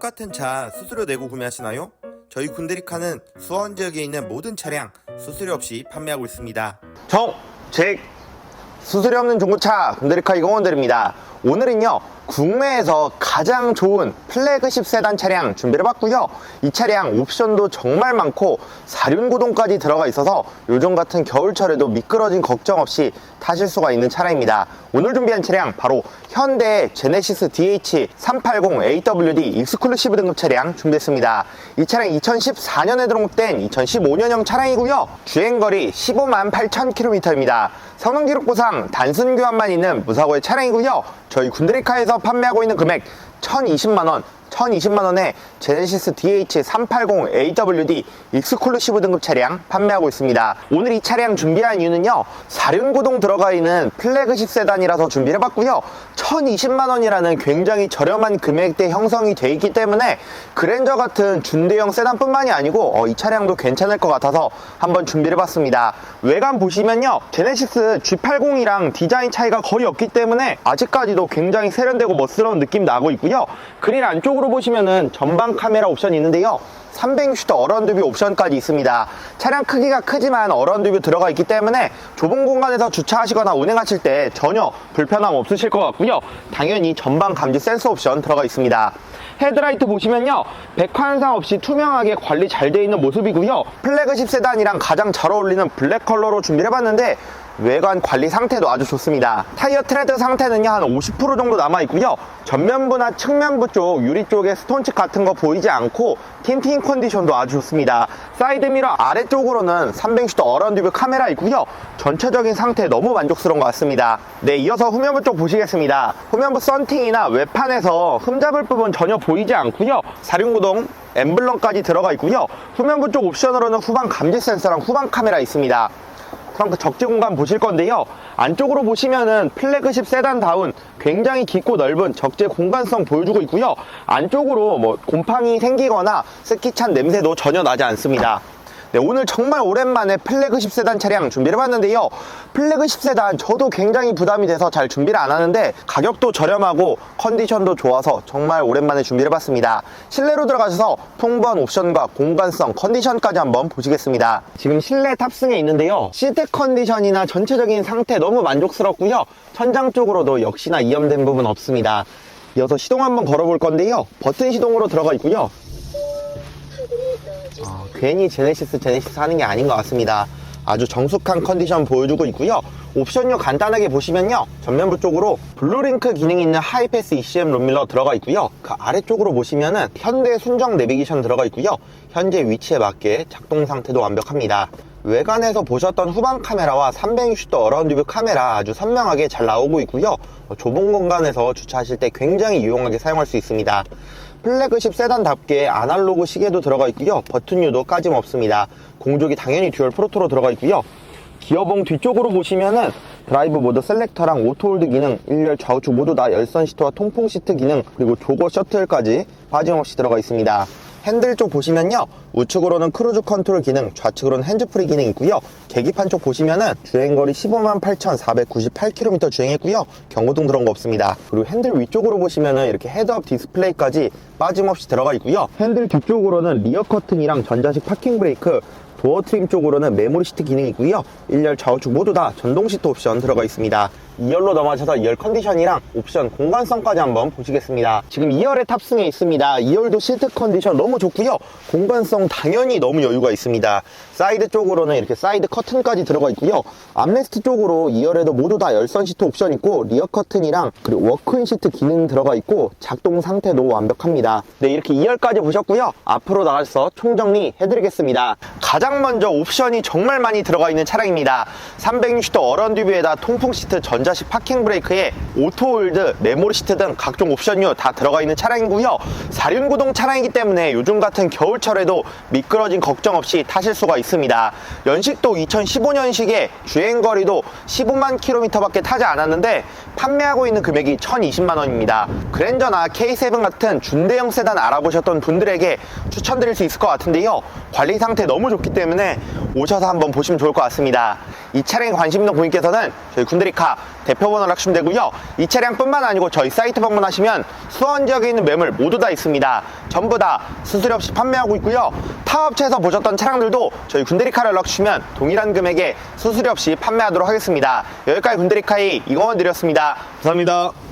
똑같은 차 수수료 내고 구매하시나요? 저희 군데리카는 수원 지역에 있는 모든 차량 수수료 없이 판매하고 있습니다. 정책 수수료 없는 중고차 군데리카 이공원들입니다. 오늘은요 국내에서 가장 좋은 플래그십 세단 차량 준비를 해봤고요. 이 차량 옵션도 정말 많고 사륜구동까지 들어가 있어서 요즘 같은 겨울철에도 미끄러진 걱정 없이 타실 수가 있는 차량입니다. 오늘 준비한 차량 바로 현대 제네시스 DH380 AWD 익스클루시브 등급 차량 준비했습니다. 이 차량 2014년에 등록된 2015년형 차량이고요. 주행거리 15만 8천 킬로미터입니다. 성능 기록부상 단순 교환만 있는 무사고의 차량이고요. 저희 군드리카에서 판매하고 있는 금액 1,020만 원 1,020만원에 제네시스 DH380 AWD 익스클루시브 등급 차량 판매하고 있습니다. 오늘 이 차량 준비한 이유는요. 사륜구동 들어가 있는 플래그십 세단이라서 준비를 해봤고요. 1,020만원이라는 굉장히 저렴한 금액대 형성이 돼 있기 때문에 그랜저 같은 중대형 세단뿐만이 아니고 어, 이 차량도 괜찮을 것 같아서 한번 준비를 해봤습니다. 외관 보시면요. 제네시스 G80이랑 디자인 차이가 거의 없기 때문에 아직까지도 굉장히 세련되고 멋스러운 느낌 나고 있고요. 그릴 안쪽으로 보시면은 전방 카메라 옵션이 있는데요. 360도 어런드뷰 옵션까지 있습니다. 차량 크기가 크지만 어런드뷰 들어가 있기 때문에 좁은 공간에서 주차하시거나 운행하실 때 전혀 불편함 없으실 것 같고요. 당연히 전방 감지 센서 옵션 들어가 있습니다. 헤드라이트 보시면요. 백환상 없이 투명하게 관리 잘 되어 있는 모습이고요. 플래그십 세단이랑 가장 잘 어울리는 블랙 컬러로 준비를 해봤는데 외관 관리 상태도 아주 좋습니다. 타이어 트레드 상태는요, 한 50% 정도 남아있고요. 전면부나 측면부 쪽, 유리 쪽에 스톤칩 같은 거 보이지 않고, 틴팅 컨디션도 아주 좋습니다. 사이드미러 아래쪽으로는 360도 어런드뷰 카메라 있고요. 전체적인 상태 너무 만족스러운 것 같습니다. 네, 이어서 후면부 쪽 보시겠습니다. 후면부 썬팅이나 외판에서 흠잡을 부분 전혀 보이지 않고요. 사륜구동, 엠블럼까지 들어가 있고요. 후면부 쪽 옵션으로는 후방 감지 센서랑 후방 카메라 있습니다. 트렁크 적재 공간 보실 건데요. 안쪽으로 보시면은 플래그십 세단다운 굉장히 깊고 넓은 적재 공간성 보여주고 있고요. 안쪽으로 뭐 곰팡이 생기거나 스키찬 냄새도 전혀 나지 않습니다. 네, 오늘 정말 오랜만에 플래그십 세단 차량 준비를 해봤는데요. 플래그십 세단 저도 굉장히 부담이 돼서 잘 준비를 안 하는데 가격도 저렴하고 컨디션도 좋아서 정말 오랜만에 준비를 해봤습니다. 실내로 들어가셔서 통보한 옵션과 공간성, 컨디션까지 한번 보시겠습니다. 지금 실내 탑승에 있는데요. 시트 컨디션이나 전체적인 상태 너무 만족스럽고요. 천장 쪽으로도 역시나 이염된 부분 없습니다. 이어서 시동 한번 걸어볼 건데요. 버튼 시동으로 들어가 있고요. 어, 괜히 제네시스 제네시스 하는 게 아닌 것 같습니다. 아주 정숙한 컨디션 보여주고 있고요. 옵션료 간단하게 보시면요. 전면부 쪽으로 블루링크 기능이 있는 하이패스 ECM 롬밀러 들어가 있고요. 그 아래쪽으로 보시면은 현대 순정 내비게이션 들어가 있고요. 현재 위치에 맞게 작동 상태도 완벽합니다. 외관에서 보셨던 후방 카메라와 360도 어라운드 뷰 카메라 아주 선명하게 잘 나오고 있고요. 어, 좁은 공간에서 주차하실 때 굉장히 유용하게 사용할 수 있습니다. 플래그십 세단답게 아날로그 시계도 들어가 있고요. 버튼류도 까짐없습니다. 공조기 당연히 듀얼 프로토로 들어가 있고요. 기어봉 뒤쪽으로 보시면은 드라이브 모드 셀렉터랑 오토홀드 기능, 1열 좌우측 모두 다 열선 시트와 통풍 시트 기능, 그리고 조거 셔틀까지 빠짐없이 들어가 있습니다. 핸들 쪽 보시면요. 우측으로는 크루즈 컨트롤 기능, 좌측으로는 핸즈프리 기능 있고요. 계기판 쪽 보시면은 주행거리 15만 8,498km 주행했고요. 경고등 들어온 거 없습니다. 그리고 핸들 위쪽으로 보시면은 이렇게 헤드업 디스플레이까지 빠짐없이 들어가 있고요. 핸들 뒤쪽으로는 리어 커튼이랑 전자식 파킹 브레이크, 도어 트림 쪽으로는 메모리 시트 기능이 있고요. 1열 좌우측 모두 다 전동 시트 옵션 들어가 있습니다. 2열로 넘어가셔서 2열 컨디션이랑 옵션 공간성까지 한번 보시겠습니다. 지금 2열에 탑승해 있습니다. 2열도 시트 컨디션 너무 좋고요. 공간성 당연히 너무 여유가 있습니다. 사이드 쪽으로는 이렇게 사이드 커튼까지 들어가 있고요. 암레스트 쪽으로 2열에도 모두 다 열선 시트 옵션 있고 리어 커튼이랑 그리고 워크인 시트 기능 들어가 있고 작동 상태도 완벽합니다. 네 이렇게 2열까지 보셨고요. 앞으로 나가서 총정리 해드리겠습니다. 가장 먼저 옵션이 정말 많이 들어가 있는 차량입니다. 360도 어런드뷰에다 통풍 시트 전자 식 파킹 브레이크에 오토홀드, 메모리 시트 등 각종 옵션류 다 들어가 있는 차량이고요. 사륜구동 차량이기 때문에 요즘 같은 겨울철에도 미끄러진 걱정 없이 타실 수가 있습니다. 연식도 2015년식에 주행거리도 15만 킬로미터밖에 타지 않았는데 판매하고 있는 금액이 1,020만 원입니다. 그랜저나 K7 같은 중대형 세단 알아보셨던 분들에게 추천드릴 수 있을 것 같은데요. 관리 상태 너무 좋기 때문에 오셔서 한번 보시면 좋을 것 같습니다. 이 차량에 관심 있는 고객께서는 저희 군대리카 대표번호 연락주시면 되고요. 이 차량뿐만 아니고 저희 사이트 방문하시면 수원 지역에 있는 매물 모두 다 있습니다. 전부 다 수수료 없이 판매하고 있고요. 타 업체에서 보셨던 차량들도 저희 군대리카를 연락 주시면 동일한 금액에 수수료 없이 판매하도록 하겠습니다. 여기까지 군대리카의 이공원 드렸습니다. 감사합니다.